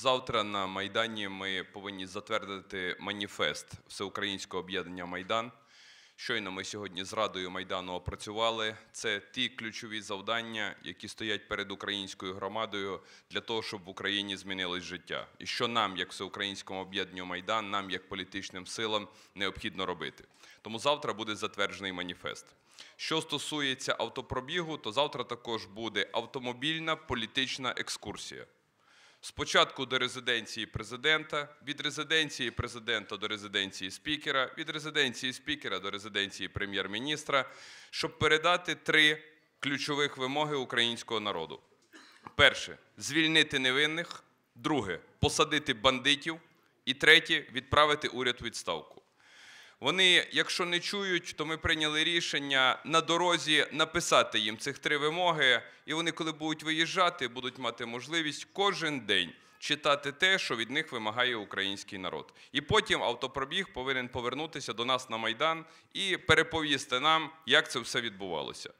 Завтра на Майдані ми повинні затвердити маніфест Всеукраїнського об'єднання Майдан. Щойно ми сьогодні з Радою Майдану опрацювали. Це ті ключові завдання, які стоять перед українською громадою для того, щоб в Україні змінилось життя. І що нам, як всеукраїнському об'єднанню Майдан, нам, як політичним силам, необхідно робити. Тому завтра буде затверджений маніфест. Що стосується автопробігу, то завтра також буде автомобільна політична екскурсія. Спочатку до резиденції президента, від резиденції президента до резиденції спікера, від резиденції спікера до резиденції прем'єр-міністра, щоб передати три ключових вимоги українського народу. Перше звільнити невинних, друге посадити бандитів, і третє відправити уряд у відставку. Вони, якщо не чують, то ми прийняли рішення на дорозі написати їм цих три вимоги, і вони, коли будуть виїжджати, будуть мати можливість кожен день читати те, що від них вимагає український народ. І потім автопробіг повинен повернутися до нас на майдан і переповісти нам, як це все відбувалося.